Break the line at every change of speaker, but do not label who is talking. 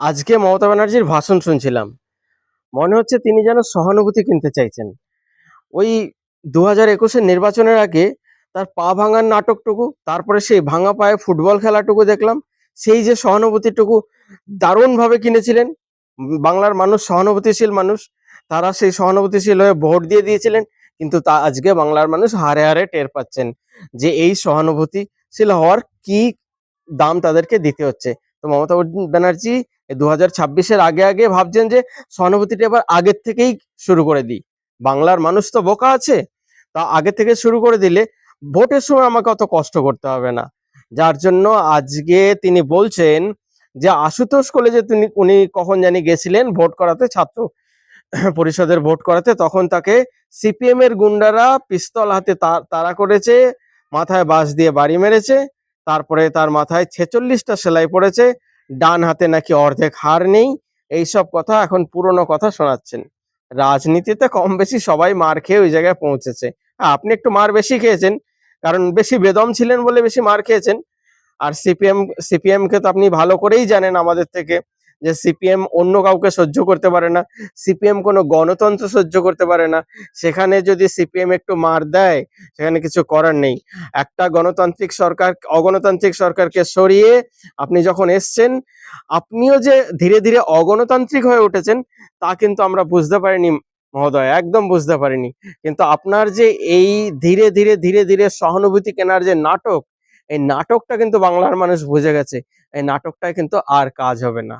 আজকে মমতা ব্যানার্জির ভাষণ শুনছিলাম। মনে হচ্ছে তিনি যেন সহানুভূতি কিনতে চাইছেন। ওই দু হাজার একুশের নির্বাচনের আগে তার পা ভাঙার নাটকটুকু, তারপরে সেই ভাঙা পায়ে ফুটবল খেলাটুকু দেখলাম, সেই যে সহানুভূতিটুকু দারুণভাবে কিনেছিলেন। বাংলার মানুষ সহানুভূতিশীল মানুষ, তারা সেই সহানুভূতিশীল হয়ে ভোট দিয়ে দিয়েছিলেন, কিন্তু তা আজকে বাংলার মানুষ হারে হারে টের পাচ্ছেন যে এই সহানুভূতিশীল হওয়ার কি দাম তাদেরকে দিতে হচ্ছে। তো মমতা ব্যানার্জি দু হাজার ছাব্বিশের আগে আগে ভাবছেন যে সহানুভূতিটা এবার আগের থেকেই শুরু করে দিই। বাংলার মানুষ তো বোকা আছে। তা আগে থেকে শুরু করে দিলে ভোটের সময় আমাকে অত কষ্ট করতে হবে না। যার জন্য আজকে তিনি বলছেন যে আশুতোষ কলেজে তিনি, উনি কখন জানি গেছিলেন ভোট করাতে, ছাত্র পরিষদের ভোট করাতে, তখন তাকে সিপিএম এর গুন্ডারা পিস্তল হাতে তা- তাড়া করেছে, মাথায় বাঁশ দিয়ে বাড়ি মেরেছে। তারপরে তার মাথায় ছেচল্লিশটা সেলাই পড়েছে ডান হাতে নাকি অর্ধেক হার নেই এইসব কথা এখন পুরনো কথা শোনাচ্ছেন। রাজনীতিতে কম বেশি সবাই মার খেয়ে ওই জায়গায় পৌঁছেছে। হ্যাঁ, আপনি একটু মার বেশি খেয়েছেন কারণ বেশি বেদম ছিলেন বলে বেশি মার খেয়েছেন। আর সিপিএম সিপিএমকে তো আপনি ভালো করেই জানেন আমাদের থেকে। যে সিপিএম অন্য কাউকে সহ্য করতে পারে না, সিপিএম কোনো গণতন্ত্র সহ্য করতে পারে না, সেখানে যদি সিপিএম একটু মার দেয়, সেখানে কিছু করার নেই। একটা গণতান্ত্রিক সরকার, অগণতান্ত্রিক সরকারকে সরিয়ে আপনি যখন এসছেন, আপনিও যে ধীরে ধীরে অগণতান্ত্রিক হয়ে উঠেছেন, তা কিন্তু আমরা বুঝতে পারিনি, মহোদয়, একদম বুঝতে পারিনি। কিন্তু আপনার যে এই ধীরে ধীরে ধীরে ধীরে সহানুভূতি কেনার যে নাটক, এই নাটকটা কিন্তু বাংলার মানুষ বুঝে গেছে, এই নাটকটায় কিন্তু আর কাজ হবে না।